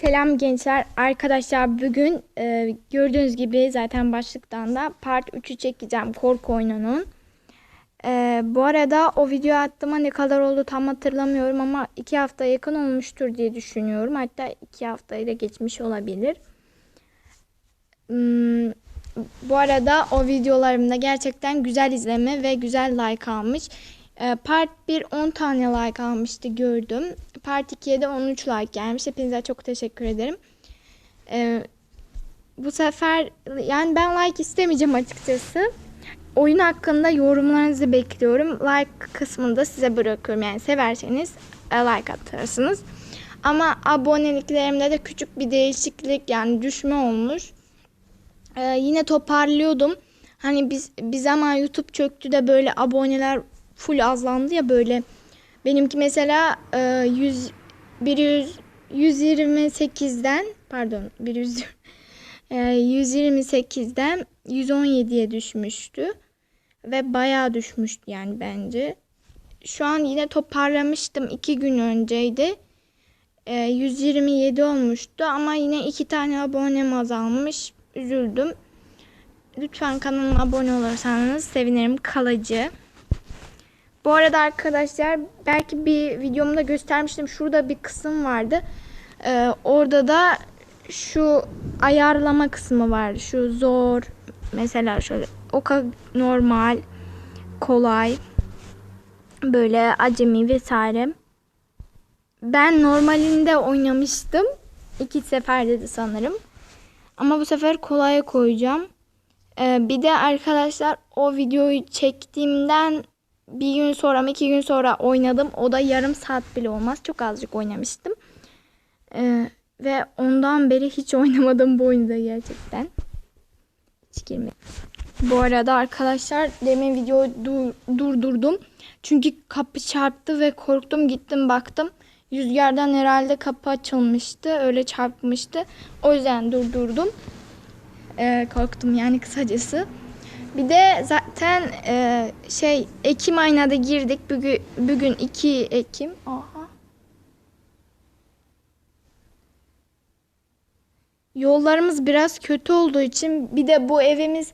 Selam gençler. Arkadaşlar bugün e, gördüğünüz gibi zaten başlıktan da part 3'ü çekeceğim korku oyununun. E, bu arada o video attığıma ne kadar oldu tam hatırlamıyorum ama 2 hafta yakın olmuştur diye düşünüyorum. Hatta 2 haftayı da geçmiş olabilir. Hmm, bu arada o videolarımda gerçekten güzel izleme ve güzel like almış. E, part 1 10 tane like almıştı gördüm. Part 2'ye de 13 like gelmiş. Hepinize çok teşekkür ederim. E, bu sefer yani ben like istemeyeceğim açıkçası. Oyun hakkında yorumlarınızı bekliyorum. Like kısmını da size bırakıyorum. Yani severseniz e, like atarsınız. Ama aboneliklerimde de küçük bir değişiklik yani düşme olmuş. Ee, yine toparlıyordum. Hani biz bir zaman YouTube çöktü de böyle aboneler full azlandı ya böyle. Benimki mesela e, 100 bir yüz- 128'den pardon bir yüz- e, 128'den 117'ye düşmüştü. Ve bayağı düşmüştü yani bence. Şu an yine toparlamıştım. iki gün önceydi. E, 127 olmuştu ama yine iki tane abonem azalmış. Üzüldüm. Lütfen kanalıma abone olursanız sevinirim kalıcı. Bu arada arkadaşlar belki bir videomda göstermiştim. Şurada bir kısım vardı. Ee, orada da şu ayarlama kısmı var. Şu zor mesela şöyle o normal kolay böyle acemi vesaire. Ben normalinde oynamıştım. İki seferde de sanırım. Ama bu sefer kolaya koyacağım. Ee, bir de arkadaşlar o videoyu çektiğimden bir gün sonra mı iki gün sonra oynadım. O da yarım saat bile olmaz. Çok azıcık oynamıştım. Ee, ve ondan beri hiç oynamadım bu oyunu da gerçekten. Hiç girmedim. Bu arada arkadaşlar demin videoyu dur- durdurdum. Çünkü kapı çarptı ve korktum gittim baktım. Rüzgardan herhalde kapı açılmıştı. Öyle çarpmıştı. O yüzden durdurdum. Ee, korktum yani kısacası. Bir de zaten e, şey Ekim ayına da girdik. Bugün, bugün 2 Ekim. Aha. Yollarımız biraz kötü olduğu için bir de bu evimiz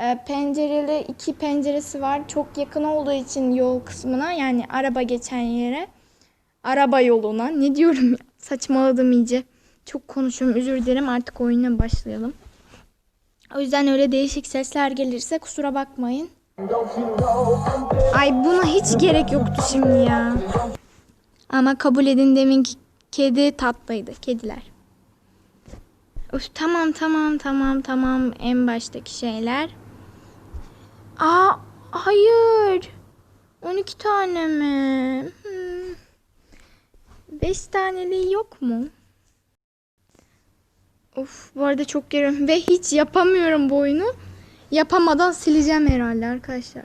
e, pencereli iki penceresi var. Çok yakın olduğu için yol kısmına yani araba geçen yere. Araba yoluna. Ne diyorum ya? Saçmaladım iyice. Çok konuşuyorum. Özür dilerim. Artık oyuna başlayalım. O yüzden öyle değişik sesler gelirse kusura bakmayın. Ay buna hiç gerek yoktu şimdi ya. Ama kabul edin deminki kedi tatlıydı. Kediler. Üf, tamam tamam tamam tamam en baştaki şeyler. Aa hayır. 12 tane mi? Hmm. 5 taneliği yok mu? Of bu arada çok geriyorum ve hiç yapamıyorum bu oyunu. Yapamadan sileceğim herhalde arkadaşlar.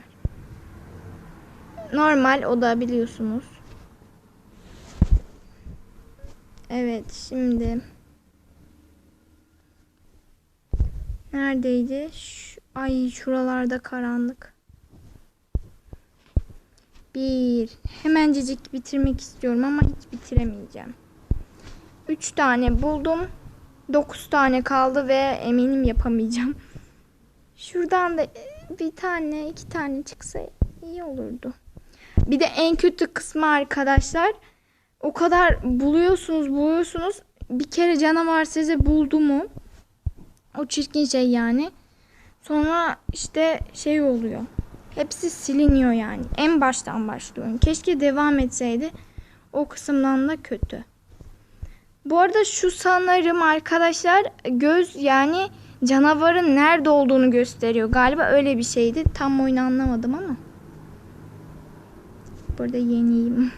Normal o da biliyorsunuz. Evet şimdi. Neredeydi? Şu, ay şuralarda karanlık. Bir. Hemencecik bitirmek istiyorum ama hiç bitiremeyeceğim. Üç tane buldum. 9 tane kaldı ve eminim yapamayacağım. Şuradan da bir tane, iki tane çıksa iyi olurdu. Bir de en kötü kısmı arkadaşlar. O kadar buluyorsunuz, buluyorsunuz. Bir kere canavar sizi buldu mu? O çirkin şey yani. Sonra işte şey oluyor. Hepsi siliniyor yani. En baştan başlıyorum. Keşke devam etseydi. O kısımdan da kötü. Bu arada şu sanırım arkadaşlar göz yani canavarın nerede olduğunu gösteriyor. Galiba öyle bir şeydi. Tam oyunu anlamadım ama. Burada yeniyim.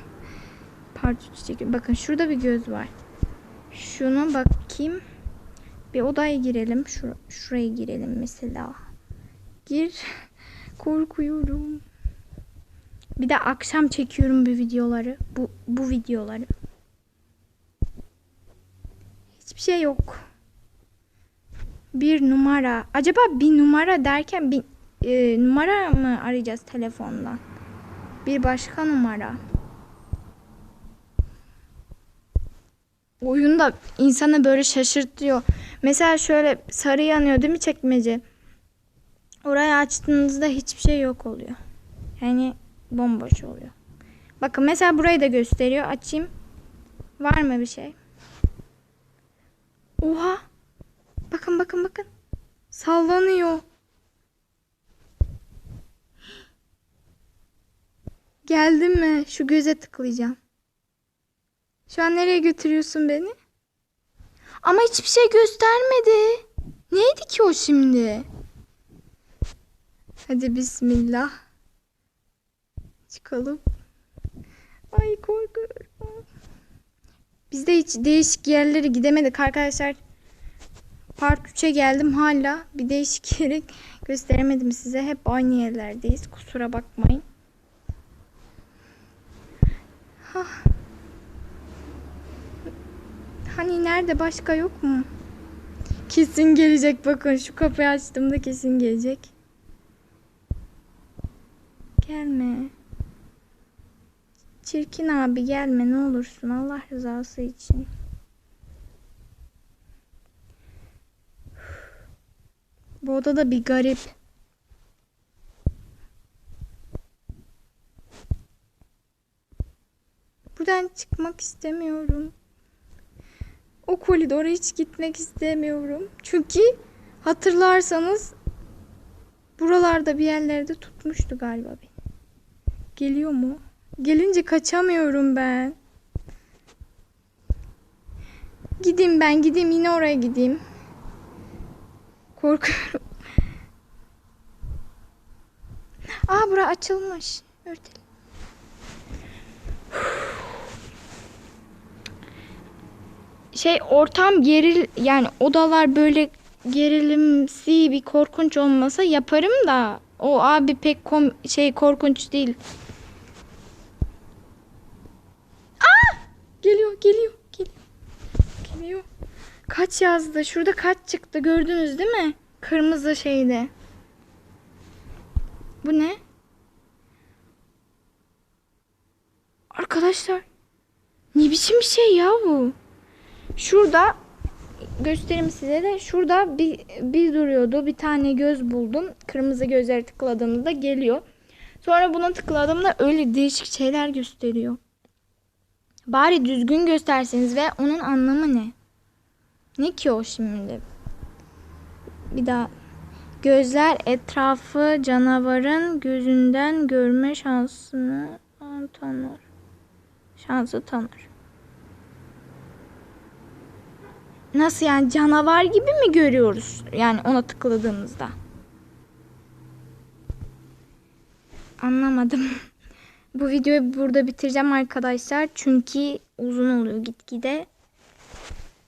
Part 3 çekiyorum. Bakın şurada bir göz var. Şuna bakayım. Bir odaya girelim. Şur şuraya girelim mesela. Gir. Korkuyorum. Bir de akşam çekiyorum bu videoları. Bu bu videoları. Hiçbir şey yok. Bir numara. Acaba bir numara derken bir e, numara mı arayacağız telefondan? Bir başka numara. oyun da insanı böyle şaşırtıyor. Mesela şöyle sarı yanıyor değil mi çekmece? Orayı açtığınızda hiçbir şey yok oluyor. Yani bomboş oluyor. Bakın mesela burayı da gösteriyor. Açayım. Var mı bir şey? Oha. Bakın bakın bakın. Sallanıyor. Geldim mi? Şu göze tıklayacağım. Şu an nereye götürüyorsun beni? Ama hiçbir şey göstermedi. Neydi ki o şimdi? Hadi bismillah. Çıkalım. Ay korkuyorum. Biz de hiç değişik yerlere gidemedik arkadaşlar. Part 3'e geldim hala bir değişik yeri gösteremedim size. Hep aynı yerlerdeyiz. Kusura bakmayın. Hah. Hani nerede başka yok mu? Kesin gelecek bakın şu kapıyı açtığımda kesin gelecek. Gelme. Çirkin abi gelme ne olursun Allah rızası için. Bu oda da bir garip. Buradan çıkmak istemiyorum. O koridora hiç gitmek istemiyorum. Çünkü hatırlarsanız buralarda bir yerlerde tutmuştu galiba beni. Geliyor mu? Gelince kaçamıyorum ben. Gideyim ben gideyim yine oraya gideyim. Korkuyorum. Aa bura açılmış. Örtelim. Şey ortam geril yani odalar böyle gerilimsi bir korkunç olmasa yaparım da o abi pek kom şey korkunç değil. Aa! Geliyor, geliyor, geliyor. Kaç yazdı? Şurada kaç çıktı gördünüz değil mi? Kırmızı şeyde. Bu ne? Arkadaşlar. Ne biçim bir şey ya bu? Şurada göstereyim size de. Şurada bir, bir duruyordu. Bir tane göz buldum. Kırmızı gözleri tıkladığımda geliyor. Sonra buna tıkladığımda öyle değişik şeyler gösteriyor. Bari düzgün gösterseniz ve onun anlamı ne? Ne ki o şimdi? Bir daha. Gözler etrafı canavarın gözünden görme şansını tanır. Şansı tanır. Nasıl yani canavar gibi mi görüyoruz? Yani ona tıkladığımızda. Anlamadım. Bu videoyu burada bitireceğim arkadaşlar. Çünkü uzun oluyor gitgide.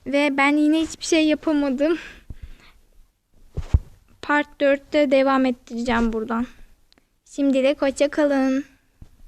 Ve ben yine hiçbir şey yapamadım. Part 4'te devam ettireceğim buradan. Şimdilik hoşça kalın.